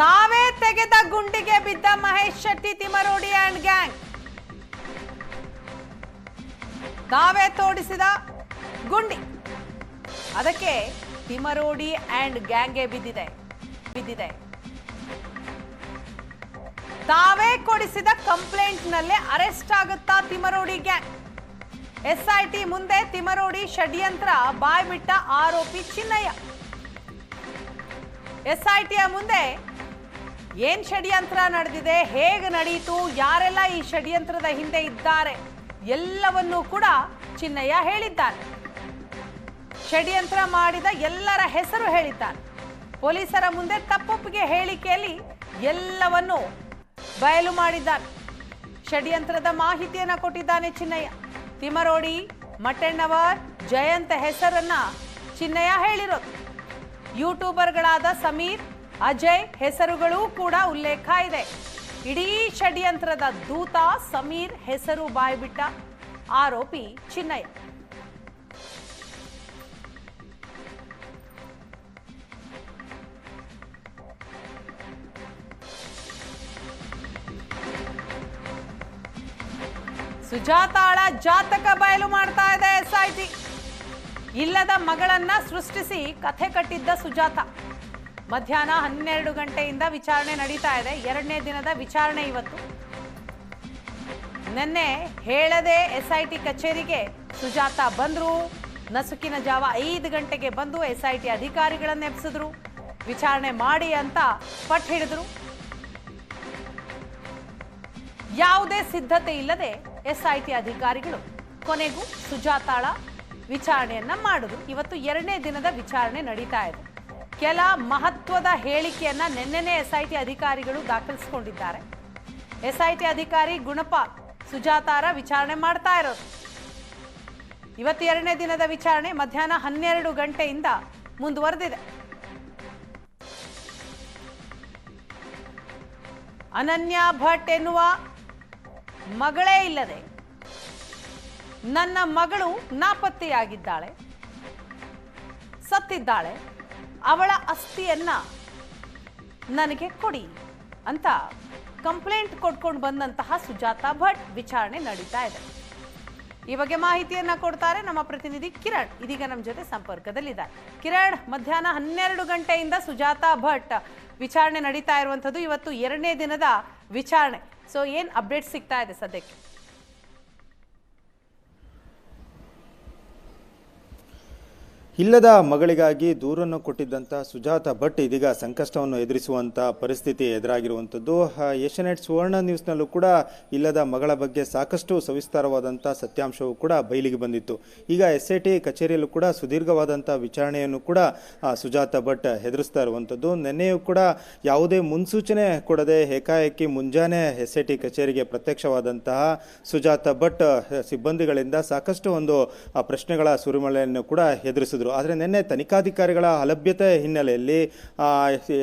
ತಾವೇ ತೆಗೆದ ಗುಂಡಿಗೆ ಬಿದ್ದ ಮಹೇಶ್ ಶೆಟ್ಟಿ, ತಿಮರೋಡಿ ಅಂಡ್ ಗ್ಯಾಂಗ್ ತಾವೇ ತೋಡಿಸಿದ ಗುಂಡಿ. ಅದಕ್ಕೆ ತಿಮರೋಡಿ ಅಂಡ್ ಗ್ಯಾಂಗ್ಗೆ ಬಿದ್ದಿದೆ. ಬಿದ್ದಿದೆ. ತಾವೇ ಕೊಡಿಸಿದ ಕಂಪ್ಲೇಂಟ್ ನಲ್ಲೇ ಅರೆಸ್ಟ್ ಆಗುತ್ತಾ ತಿಮರೋಡಿ ಗ್ಯಾಂಗ್ ಎಸ್ಐಟಿ ಮುಂದೆ ತಿಮರೋಡಿ ಷಡ್ಯಂತ್ರ ಬಾಯ್ಬಿಟ್ಟ ಆರೋಪಿ ಚಿನ್ನಯ್ಯ. ಎಸ್ಐಟಿಯ ಮುಂದೆ ಏನ್ ಷಡ್ಯಂತ್ರ ನಡೆದಿದೆ? ಹೇಗೆ ನಡೆಯಿತು ಯಾರೆಲ್ಲ ಈ ಷಡ್ಯಂತ್ರದ ಹಿಂದೆ ಇದ್ದಾರೆ? ಎಲ್ಲವನ್ನೂ ಕೂಡ ಚಿನ್ನಯ್ಯ ಹೇಳಿದ್ದಾರೆ ಷಡ್ಯಂತ್ರ ಮಾಡಿದ ಎಲ್ಲರ ಹೆಸರು ಹೇಳಿದ್ದಾರೆ ಪೊಲೀಸರ ಮುಂದೆ ತಪ್ಪೊಪ್ಪಿಗೆ ಹೇಳಿಕೆಯಲ್ಲಿ ಎಲ್ಲವನ್ನು ಬಯಲು ಮಾಡಿದ್ದಾನೆ. ಷಡ್ಯಂತ್ರದ ಮಾಹಿತಿಯನ್ನ ಕೊಟ್ಟಿದ್ದಾನೆ ಚಿನ್ನಯ್ಯ. ತಿಮರೋಡಿ, ಮಟ್ಟಣ್ಣವರ್, ಜಯಂತ್ ಹೆಸರನ್ನ ಚಿನ್ನಯ್ಯ ಹೇಳಿರೋದು. ಯೂಟ್ಯೂಬರ್ಗಳಾದ ಸಮೀರ್ ಅಜಯ್ ಹೆಸರುಗಳೂ ಕೂಡ ಉಲ್ಲೇಖ ಇದೆ. ಇಡೀ ಷಡ್ಯಂತ್ರದ ದೂತ ಸಮೀರ್ ಹೆಸರು ಬಾಯ್ಬಿಟ್ಟ ಆರೋಪಿ ಚಿನ್ನಯ್ಯ. ಸುಜಾತಾಳ ಜಾತಕ ಬಯಲು ಮಾಡ್ತಾ ಇದೆ ಎಸ್ಐಟಿ ಇಲ್ಲದ ಮಗಳನ್ನ ಸೃಷ್ಟಿಸಿ ಕಥೆ ಕಟ್ಟಿದ್ದ ಸುಜಾತ. ಮಧ್ಯಾಹ್ನ ಹನ್ನೆರಡು ಗಂಟೆಯಿಂದ ವಿಚಾರಣೆ ನಡೀತಾ ಇದೆ. ಎರಡನೇ ದಿನದ ವಿಚಾರಣೆ ಇವತ್ತು. ನಿನ್ನೆ ಹೇಳದೆ ಎಸ್ಐಟಿ ಕಚೇರಿಗೆ ಸುಜಾತ ಬಂದ್ರು. ನಸುಕಿನ ಜಾವ ಐದು ಗಂಟೆಗೆ ಬಂದು ಎಸ್ಐಟಿ ಅಧಿಕಾರಿಗಳನ್ನು ಎಬ್ಸಿದ್ರು ವಿಚಾರಣೆ ಮಾಡಿ ಅಂತ ಪಟ್ಟು ಹಿಡಿದ್ರು. ಯಾವುದೇ ಸಿದ್ಧತೆ ಇಲ್ಲದೆ ಎಸ್ಐಟಿ ಅಧಿಕಾರಿಗಳು ಕೊನೆಗೂ ಸುಜಾತಾಳ ವಿಚಾರಣೆಯನ್ನ ಮಾಡಿದ್ರು ಇವತ್ತು ಎರಡನೇ ದಿನದ ವಿಚಾರಣೆ ನಡೀತಾ ಇದೆ. ಕೆಲ ಮಹತ್ವದ ಹೇಳಿಕೆಯನ್ನ ನಿನ್ನೆನೆ ಎಸ್ಐಟಿ ಅಧಿಕಾರಿಗಳು ದಾಖಲಿಸಿಕೊಂಡಿದ್ದಾರೆ. ಎಸ್ಐಟಿ ಅಧಿಕಾರಿ ಗುಣಪ ಸುಜಾತಾರ ವಿಚಾರಣೆ ಮಾಡ್ತಾ ಇರೋದು. ಇವತ್ತೆರಡನೇ ದಿನದ ವಿಚಾರಣೆ ಮಧ್ಯಾಹ್ನ ಹನ್ನೆರಡು ಗಂಟೆಯಿಂದ ಮುಂದುವರೆದಿದೆ. ಅನನ್ಯ ಭಟ್ ಎನ್ನುವ ಮಗಳೇ ಇಲ್ಲದೆ ನನ್ನ ಮಗಳು ನಾಪತ್ತೆಯಾಗಿದ್ದಾಳೆ, ಸತ್ತಿದ್ದಾಳೆ. ಅವಳ ಅಸ್ಥಿಯನ್ನು ನನಗೆ ಕೊಡಿ ಅಂತ ಕಂಪ್ಲೇಂಟ್ ಕೊಟ್ಕೊಂಡು ಬಂದಂತಹ ಸುಜಾತಾ ಭಟ್ ವಿಚಾರಣೆ ನಡೀತಾ ಇದೆ. ಈ ಬಗ್ಗೆ ಮಾಹಿತಿಯನ್ನ ಕೊಡ್ತಾರೆ ನಮ್ಮ ಪ್ರತಿನಿಧಿ ಕಿರಣ್. ಇದೀಗ ನಮ್ಮ ಜೊತೆ ಸಂಪರ್ಕದಲ್ಲಿದ್ದಾರೆ. ಕಿರಣ್, ಮಧ್ಯಾಹ್ನ ಹನ್ನೆರಡು ಗಂಟೆಯಿಂದ ಸುಜಾತಾ ಭಟ್ ವಿಚಾರಣೆ ನಡೀತಾ ಇರುವಂಥದ್ದು ಇವತ್ತು ಎರಡನೇ ದಿನದ ವಿಚಾರಣೆ. ಸೊ ಏನು ಅಪ್ಡೇಟ್ ಸಿಗ್ತಾ ಇದೆ ಸದ್ಯಕ್ಕೆ? ಇಲ್ಲದ ಮಗಳಿಗಾಗಿ ದೂರನ್ನು ಕೊಟ್ಟಿದ್ದಂಥ ಸುಜಾತ ಭಟ್ ಇದೀಗ ಸಂಕಷ್ಟವನ್ನು ಎದುರಿಸುವಂಥ ಪರಿಸ್ಥಿತಿ ಎದುರಾಗಿರುವಂಥದ್ದು. ಏಷ್ಯಾನೆಟ್ ಸುವರ್ಣ ನ್ಯೂಸ್ನಲ್ಲೂ ಕೂಡ ಇಲ್ಲದ ಮಗಳ ಬಗ್ಗೆ ಸಾಕಷ್ಟು ಸವಿಸ್ತಾರವಾದಂಥ ಸತ್ಯಾಂಶವು ಕೂಡ ಬಯಲಿಗೆ ಬಂದಿತ್ತು. ಈಗ ಎಸ್ ಐ ಟಿ ಕಚೇರಿಯಲ್ಲೂ ಕೂಡ ಸುದೀರ್ಘವಾದಂಥ ವಿಚಾರಣೆಯನ್ನು ಕೂಡ ಸುಜಾತ ಭಟ್ ಎದುರಿಸ್ತಾ ಇರುವಂಥದ್ದು. ನಿನ್ನೆಯೂ ಕೂಡ ಯಾವುದೇ ಮುನ್ಸೂಚನೆ ಕೊಡದೆ ಏಕಾಏಕಿ ಮುಂಜಾನೆ ಎಸ್ ಐ ಟಿ ಕಚೇರಿಗೆ ಪ್ರತ್ಯಕ್ಷವಾದಂತಹ ಸುಜಾತ ಭಟ್ ಸಿಬ್ಬಂದಿಗಳಿಂದ ಸಾಕಷ್ಟು ಒಂದು ಪ್ರಶ್ನೆಗಳ ಸುರಿಮಳೆಯನ್ನು ಕೂಡ ಎದುರಿಸಿದ್ರು. ಆದರೆ ನಿನ್ನೆ ತನಿಖಾಧಿಕಾರಿಗಳ ಅಲಭ್ಯತೆ ಹಿನ್ನೆಲೆಯಲ್ಲಿ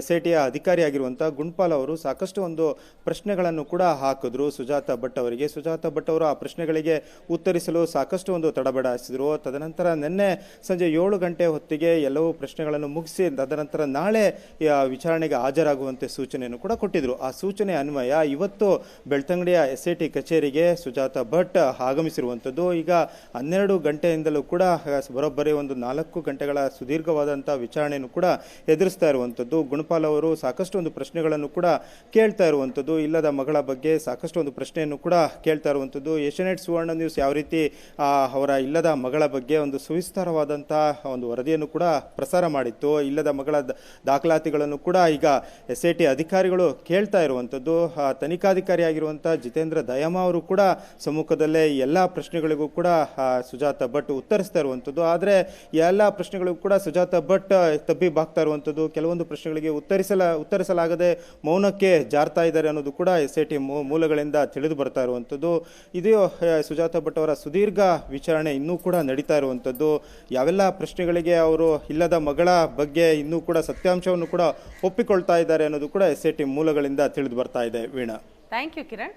ಎಸ್ ಐ ಟಿಯ ಅಧಿಕಾರಿಯಾಗಿರುವಂಥ ಗುಂಡ್ಪಾಲ್ ಅವರು ಸಾಕಷ್ಟು ಒಂದು ಪ್ರಶ್ನೆಗಳನ್ನು ಕೂಡ ಹಾಕಿದ್ರು. ಸುಜಾತ ಭಟ್ ಅವರಿಗೆ. ಸುಜಾತ ಭಟ್ ಅವರು ಆ ಪ್ರಶ್ನೆಗಳಿಗೆ ಉತ್ತರಿಸಲು ಸಾಕಷ್ಟು ಒಂದು ತಡಬಡಾಯಿಸಿದರು. ತದನಂತರ ನಿನ್ನೆ ಸಂಜೆ ಏಳು ಗಂಟೆ ಹೊತ್ತಿಗೆ ಎಲ್ಲವೂ ಪ್ರಶ್ನೆಗಳನ್ನು ಮುಗಿಸಿ, ತದನಂತರ ನಾಳೆ ವಿಚಾರಣೆಗೆ ಹಾಜರಾಗುವಂತೆ ಸೂಚನೆಯನ್ನು ಕೂಡ ಕೊಟ್ಟಿದ್ರು. ಆ ಸೂಚನೆ ಅನ್ವಯ ಇವತ್ತು ಬೆಳ್ತಂಗಡಿಯ ಎಸ್ ಐ ಟಿ ಕಚೇರಿಗೆ ಸುಜಾತ ಭಟ್ ಆಗಮಿಸಿರುವಂಥದ್ದು ಈಗ ಹನ್ನೆರಡು ಗಂಟೆಯಿಂದಲೂ ಕೂಡ ಬರೋಬ್ಬರಿ ಒಂದು ನಾಲ್ಕು ಗಂಟೆಗಳ ಸುದೀರ್ಘವಾದಂಥ ವಿಚಾರಣೆಯನ್ನು ಕೂಡ ಎದುರಿಸ್ತಾ ಇರುವಂಥದ್ದು ಗುಣಪಾಲ್ ಅವರು ಸಾಕಷ್ಟು ಒಂದು ಪ್ರಶ್ನೆಗಳನ್ನು ಕೂಡ ಕೇಳ್ತಾ ಇರುವಂಥದ್ದು ಇಲ್ಲದ ಮಗಳ ಬಗ್ಗೆ ಸಾಕಷ್ಟು ಒಂದು ಪ್ರಶ್ನೆಯನ್ನು ಕೂಡ ಕೇಳ್ತಾ ಇರುವಂಥದ್ದು ಏಷ್ಯಾನೆಟ್ ಸುವರ್ಣ ನ್ಯೂಸ್ ಯಾವ ರೀತಿ ಅವರ ಇಲ್ಲದ ಮಗಳ ಬಗ್ಗೆ ಒಂದು ಸುವಿಸ್ತಾರವಾದಂಥ ಒಂದು ವರದಿಯನ್ನು ಕೂಡ ಪ್ರಸಾರ ಮಾಡಿತ್ತು. ಇಲ್ಲದ ಮಗಳ ದಾಖಲಾತಿಗಳನ್ನು ಕೂಡ ಈಗ ಎಸ್ ಐ ಟಿ ಅಧಿಕಾರಿಗಳು ಕೇಳ್ತಾ ಇರುವಂಥದ್ದು ತನಿಖಾಧಿಕಾರಿಯಾಗಿರುವಂಥ ಜಿತೇಂದ್ರ ದಯಾಮ ಅವರು ಕೂಡ ಸಮ್ಮುಖದಲ್ಲೇ ಎಲ್ಲ ಪ್ರಶ್ನೆಗಳಿಗೂ ಕೂಡ ಸುಜಾತ ಭಟ್ ಉತ್ತರಿಸ್ತಾ ಇರುವಂಥದ್ದು ಆದರೆ ಎಲ್ಲ ಪ್ರಶ್ನೆಗಳಿಗೂ ಕೂಡ ಸುಜಾತ ಭಟ್ ತಬ್ಬಿಬ್ಬಾಗ್ತಾ ಇರುವಂಥದ್ದು ಕೆಲವೊಂದು ಪ್ರಶ್ನೆಗಳಿಗೆ ಉತ್ತರಿಸಲ, ಉತ್ತರಿಸಲಾಗದೆ ಮೌನಕ್ಕೆ ಜಾರ್ತಾ ಇದ್ದಾರೆ ಅನ್ನೋದು ಕೂಡ ಎಸ್ ಐ ಟಿ ಮೂಲಗಳಿಂದ ತಿಳಿದು ಬರ್ತಾ ಇರುವಂಥದ್ದು ಇದು ಸುಜಾತ ಭಟ್ ಅವರ ಸುದೀರ್ಘ ವಿಚಾರಣೆ ಇನ್ನೂ ಕೂಡ ನಡೀತಾ ಇರುವಂಥದ್ದು ಯಾವೆಲ್ಲ ಪ್ರಶ್ನೆಗಳಿಗೆ ಅವರು ಇಲ್ಲದ ಮಗಳ ಬಗ್ಗೆ ಇನ್ನೂ ಕೂಡ ಸತ್ಯಾಂಶವನ್ನು ಕೂಡ ಒಪ್ಪಿಕೊಳ್ತಾ ಇದ್ದಾರೆ ಅನ್ನೋದು ಕೂಡ ಎಸ್ ಐ ಟಿ ಮೂಲಗಳಿಂದ ತಿಳಿದು ಬರ್ತಾ ಇದೆ. ವೀಣಾ. Thank you Kiran